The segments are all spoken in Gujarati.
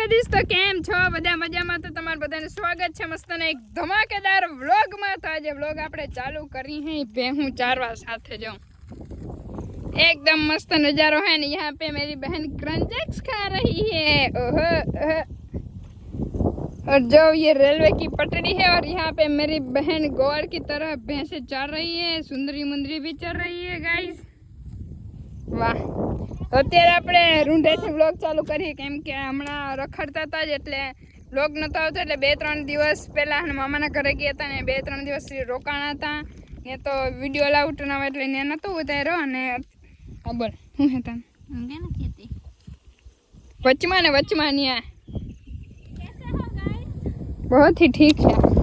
દ્વારકાધીશ તો કેમ છો બધા મજામાં તો તમારું બધાને સ્વાગત છે મસ્ત ને એક ધમાકેદાર વ્લોગમાં તો આજે વ્લોગ આપણે ચાલુ કરી હે ભેહું ચારવા સાથે જાઉં एकदम मस्त नज़ारा है ना यहाँ पे मेरी बहन क्रंचेक्स खा रही है ओहो ओहो। और जो ये रेलवे की पटरी है और यहाँ पे मेरी बहन गोड़ की तरह भैंसे चल रही है सुंदरी मुंदरी भी चल रही है गाइस વાહ તો અત્યારે આપણે રૂંઢેથી વ્લોગ ચાલુ કરીએ કેમ કે હમણાં રખડતા હતા જ એટલે બ્લોગ નહોતો આવતો એટલે બે ત્રણ દિવસ પહેલાં મામાના ઘરે ગયા હતા ને બે ત્રણ દિવસ રોકાણા હતા. એ તો વીડિયો લાઉટ ના હોય એટલે ને નહોતું ઉતાર્યો અને હા બોલ હું હે તને? વચમાં ને વચમાં ન્યા. બહુત ઠીક છે.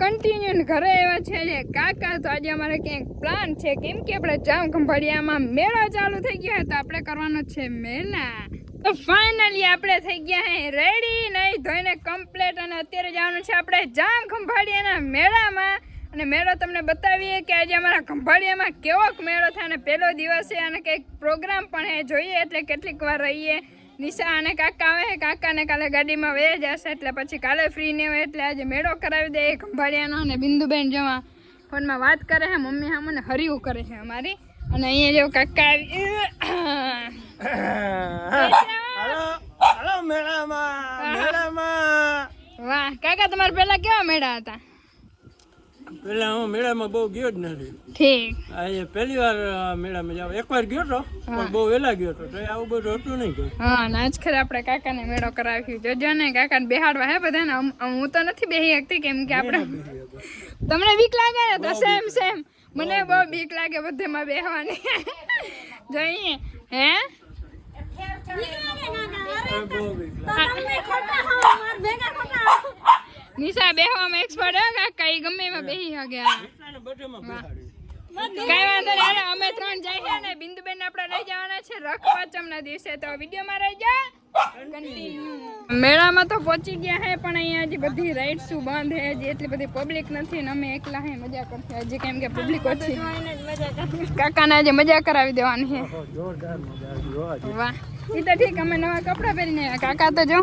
કન્ટિન્યુ ઘરે એવા છે ને કાકા, તો આજે અમારે ક્યાંક પ્લાન છે, કેમ કે આપણે જામ ખંભાળિયામાં મેળો ચાલુ થઈ ગયો તો આપણે કરવાનો છે મેળા તો ફાઇનલી આપણે થઈ ગયા હે રેડી નહીં, ધોઈને કમ્પ્લીટ અને અત્યારે જવાનું છે આપણે જામ ખંભાળિયાના મેળામાં. અને મેળો તમને બતાવીએ કે આજે અમારા ખંભાળિયામાં કેવોક મેળો થાય અને પહેલો દિવસ છે અને કંઈક પ્રોગ્રામ પણ હે, જોઈએ એટલે કેટલીક વાર રહીએ. નિશા અને કાકા આવે કાકાને કાલે ગાડીમાં વે જશે એટલે પછી કાલે ફ્રી ને હોય એટલે આજે મેળો કરાવી દે ખંભાળિયાનો અને બિંદુબેન જવા. ફોનમાં વાત કરે છે મમ્મી હા મને હરિયું કરે છે અમારી. અને અહીંયા જેવું કાકા આવી વાહ કાકા તમારા પહેલા કેવા મેળા હતા? પેલા હું મેળામાં બહુ ગયો જ નથી. ઠીક. આજે પહેલી વાર મેળામાં જાવ એકવાર ગયો તો પણ બહુ વહેલા ગયો તો. આવું બધું હતું નહીં હા આજ ખરે આપણે કાકાને મેળો કરાવ્યો. જોજો ને કાકાને બેહાડવા હે બધાને. હું તો નથી બેહી શકતી કેમ કે આપણે તમને બીક લાગે ને? તો સેમ સેમ મને બહુ બીક લાગે બધેમાં બેહવાની. જોઈએ હે? નિશા બેહવામાં એક્સપર્ટ હે કાકા ઈ ગમે એમાં બેહી બધામાં બેહાડ્યું. કઈ વાંધો નહીં અમે ત્રણ જઈએ ને બિંદુબેન આપણે રહી જવાના છે રખ પાંચમના દિવસે તો વિડીયોમાં રહી જા. મેળામાં તો પહોંચી ગયા હે પણ અહીંયા હજી બધી રાઈડ્સ બંધ હે હજી એટલી બધી પબ્લિક નથી ને અમે એકલા હે મજા કરશે. હજી કેમ કે પબ્લિક ઓછી. કાકાને આજે મજા કરાવી દેવાની જેવી. વાહ. એ તો ઠીક અમે નવા કપડાં પહેરીને. કાકા તો જો.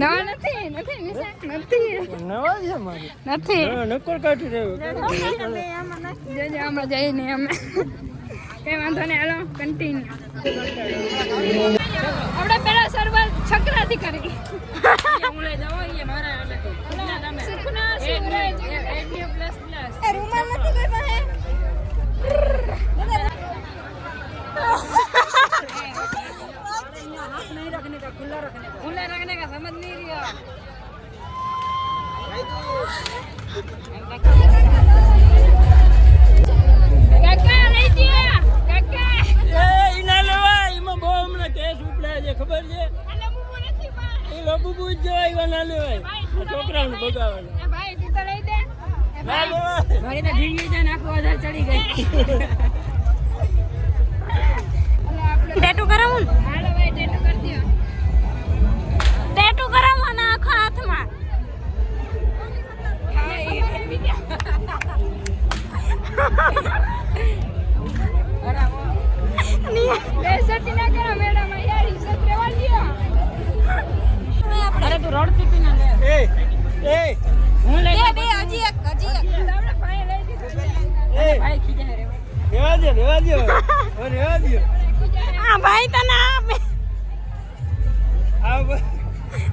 નવા નથી નથી નથી. નવા છે મારી નથી. હા, કાઢી રહ્યો જોજો હમણાં જઈને અમે કઈ વાંધો નહીં હાલો કન્ટિન્યુ આપણે પેલા શરૂઆત છકરાથી કરી. સુખના સુરજ. પણ એ લોકો બહુ જ જવાય ના લેવાય છોકરાઓને બગાવવાના એ ભાઈ તું તો લઈ દે. એ ભાઈ. તો ઢીંગલી જાય નાખો વધારે ચડી ગઈ. ટેટુ કરાવું ને? હાલો ભાઈ ટેટુ કરી દો ટેટુ કરાવવાના આખા હાથમાં. બેસતી ના કરો મેડમ તું રડતી હતી ને એ એ. હું લઈ બે હજી એક હજી એક. આપણે ભાઈ લઈ દીધું એ. ભાઈ ખીજાય રે રેવા દે રેવા દે ઓ રેવા દે આ ભાઈ તને આપે આ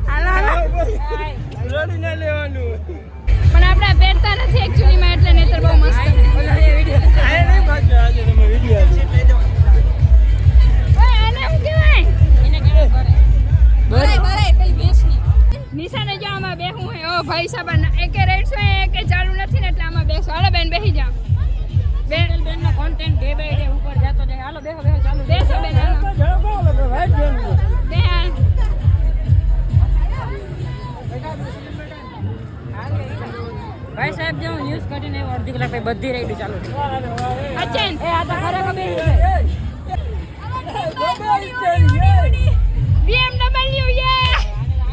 હાલો હાલો. રડી ના લેવાનું. પણ આપણે બેઠતા પહેરતા નથી એકચ્યુઅલી સાહેબ જે હું ન્યૂઝ કરીને આવ્યો અડધી કલાક પછી બધી રાઈડ ચાલુ થઈ અચેન! એ આ તો ખરેખર બેસી BMW યે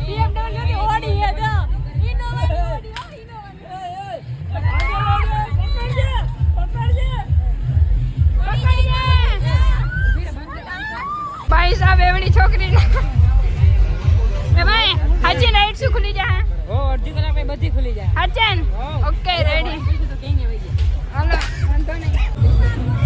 BMW ની ઓડી હે જો! પકડી લે ભાઈ સાહેબ એવડી છોકરી એ ભાઈ હાજી નાઈટ શું ખુલી જાય? ઓ અડધી કલાક બધી ખુલી જાય. હાચન ઓકે રેડી હાલો વાંધો નહીં.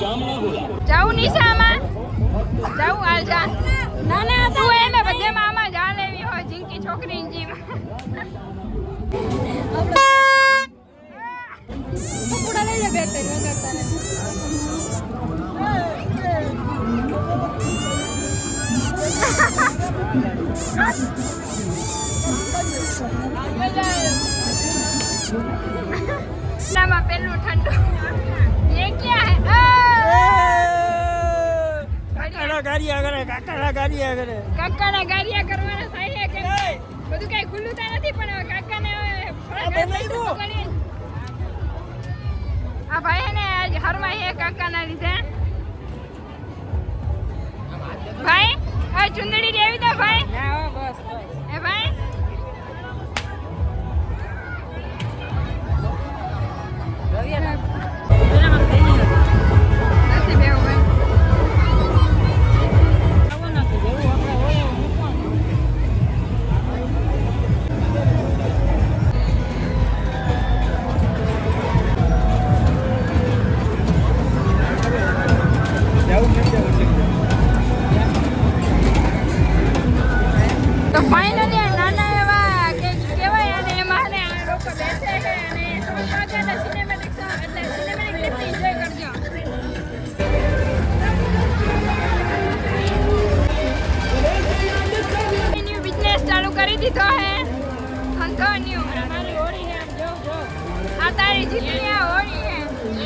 જાઉં નિશામાં જાઉં હાલ જા. ના ના તું એમ બધે મામા જા લેવી હોય જિંકી છોકરી જીમ. કપડા લઈ લે બે ત્રણ કરતા ને નામાં પેલું ઠંડુ. કાકાના ગારિયા કરે કાકાના ગારિયા કરે કાકાના ગારિયા કરવાના થાય કે બધું કઈ ખુલ્લું તો નથી પણ કાકાને આ ભાઈ હે ને આજ હરવાઈ હે કાકાના લીધે. ભાઈ આ ચુંદડી લેવી તો ભાઈ. ના બસ બસ. દીધો હે? ધંધો ન્યુ મારી હોળી છે આમ જોઉં જોઉં આ તારી જીતની આ હોળી હે.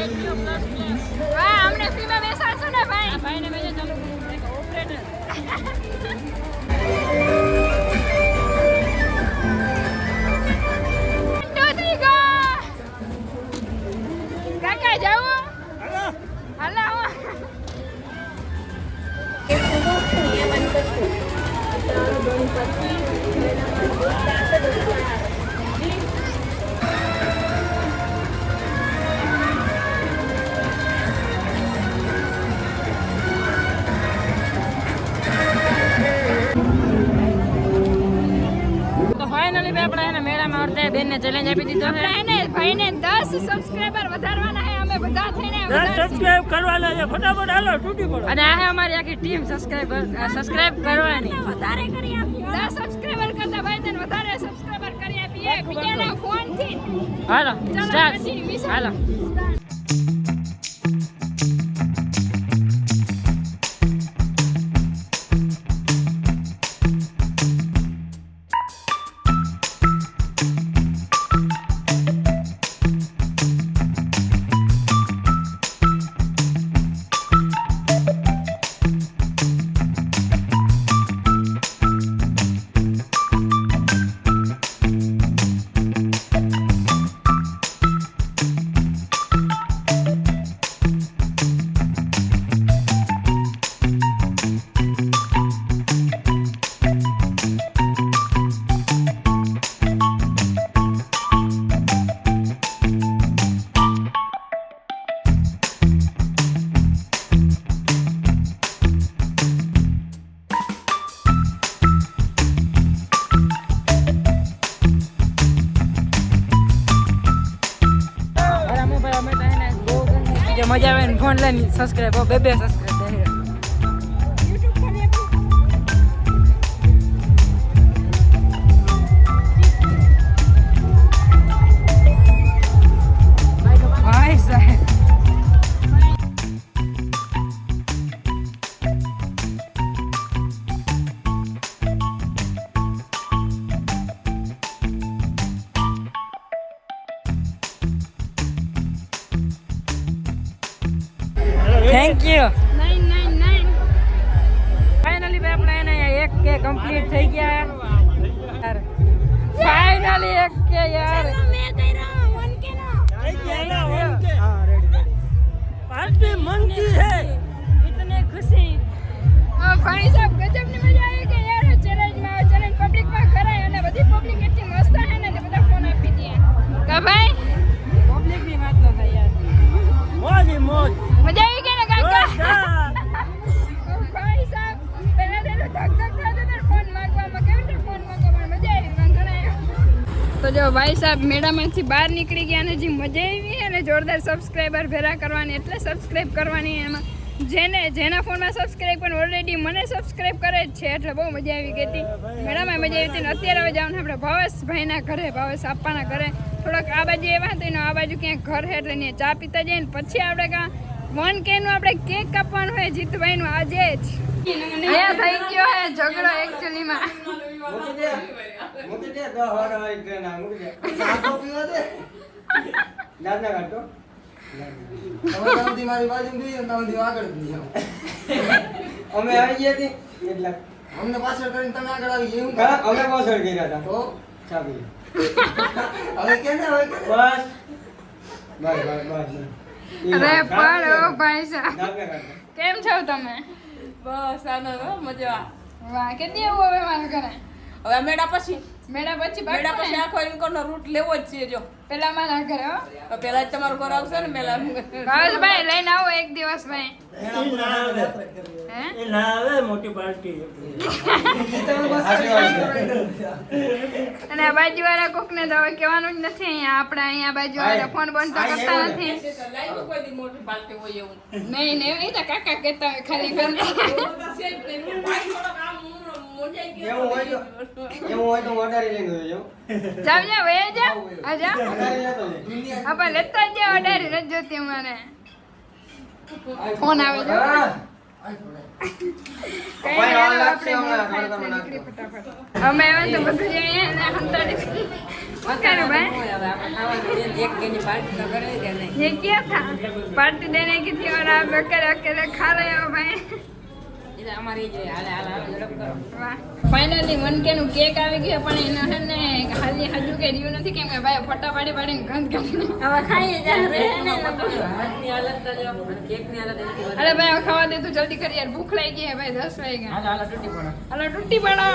એક ન્યુ પ્લસ પ્લસ. વાહ અમને ફ્રીમાં બેસાડશો ને ભાઈ? ભાઈને મેં જે ચાલુ ઓપરેટર. બેનને ચેલેન્જ આપી દીધો છે. એને ભાઈને 10 સબસ્ક્રાઇબર વધારવાના હે અમે બધા થઈને દસ વધારશું. સબસ્ક્રાઇબ કરવાના છે. ફટાફટ હાલો તૂટી પડો. અને આ છે અમારી આખી ટીમ સબસ્ક્રાઇબર સબસ્ક્રાઇબ કરવાની. વધારે કરી આપીએ 10 સબસ્ક્રાઇબર કરતા ભાઈ તને વધારે સબસ્ક્રાઇબર કરી આપીએ. બીજાના ફોનથી હાલો સ્ટાર્ટ હાલો. ફોન લઈને સબસ્ક્રાઇબ ઓકે કમ્પ્લીટ થઈ ગયા. યાર ફાઇનલી એક કે યાર. મે કર્યો. વન કે નો. થઈ ગયા ના વન કે. હા રેડી રેડી પાર્ટી મન હે. ઇતને ખુશી. આ ભાઈ સાહેબ ગજબની મજા આવી કે યાર ચેલેન્જમાં ચેલેન્જ પબ્લિકમાં કરાય અને બધી પબ્લિક એટલી મસ્ત હે ને બધા ફોન આપી દે. કા ભાઈ સાહેબ મેળામાંથી બહાર નીકળી ગયા અને જે મજા આવી અને જોરદાર સબસ્ક્રાઈબર ભેરા કરવાની, એટલે સબસ્ક્રાઈબ કરવાની એમાં. જેને, જેના ફોનમાં સબસ્ક્રાઈબ પણ ઓલરેડી મને સબસ્ક્રાઈબ કરે જ છે, એટલે બહુ મજા આવી ગઈ હતી. મેળામાં મજા આવી હતી ને અત્યારે હવે જવાનું આપણે ભાવેશભાઈના ઘરે, ભાવેશ આપવાના ઘરે. થોડાક આ બાજુ એવા હતા એનો આ બાજુ ક્યાંક ઘર છે એટલે ત્યાં ચા પીતા જઈએ ને પછી આપણે કાં વન કે નું આપણે કેક કાપવાનું હોય જીતુભાઈ નું આજે જ. ભાઈ ગયો ઝઘડો એકચ્યુઅલી માં. મૂકી દે મૂકી દે દસ વાર આવી ટ્રેન આ મૂકી દે સાદો પીવો દે દાદ ના કાઢતો તમે મારી બાજુ જોઈએ આગળ અમે આવી ગયા હતી એટલા અમને પાછળ કરીને તમે આગળ આવી ગયા એવું હા, અમે પાછળ ગયા હતા તો ચાબી હવે કે હવે બસ બસ બસ બસ અરે પણ ભાઈ સાહેબ. કેમ છો તમે? બસ આનો હો, મજા વાહ કેટલી એવું હવે મારું ઘરે? હવે મેળા પછી? મેળા પછી મેળા પછી ને? આખો ઇન્કોનો રૂટ લેવો જ છે જો. પેલા મારા ઘરે હો. તો પેલા જ તમારું ઘર આવશે ને મેળા ભાઈ લઈને આવો એક દિવસ ભાઈ. એ ના આવે. હે? એ ના આવે મોટી પાર્ટી. અને બાજુ વાળા કોક ને તો કહેવાનું જ નથી અહીંયા. આપણે અહીંયા બાજુ વાળા ફોન બંધ તો કરતા નથી. મોટી પાર્ટી હોય એવું. નહીં નહીં એ તો કાકા કહેતા હોય ખાલી ઘર છે જ નહીં. ભાઈ થોડોક આમ મૂંઝાઈ ગયો. એવું હોય તો એવું હોય તો હું અડારી લઈને જાઉં જાવ જાવ એ જાવ આ જાવ અડારી લેતો જઈશ. આપણે લેતા જ જાવ અડારી નથી જોતી અમારે ફોન આવે જો કઈ ભાઈ, નહીં, વાર હાલો લાગશે આપણે હમણાં, મોડ થાય એટલે થોડું ઘણું નીકળી ફટાફટ. અમે આવ્યા ને તો બધું જઈએ અને હંતાડી ઓકેનું ભાઈ હવે આપણે ખાવાનું છે ને, એક કેની પાર્ટી તો કરવી કે નહીં ये क्या था पार्टी देने की थी और आप अकेले अकेले खा रहे हो भाई ફાઇનલી મનકે નું કેક આવી ગયો પણ એના હે ને હાલી હજુ કે રહ્યું નથી કેમ કે ભાઈ ફોટા પાડી પાડીને ગંદ ગંધ હવે ખાઈએ અરે ભાઈ ખાવા દે તું જલ્દી કરી યાર ભૂખ લાગી ગઈ ભાઈ દસ વાગે ગયા હાલો તૂટી પડો. હાલ તૂટી પડો.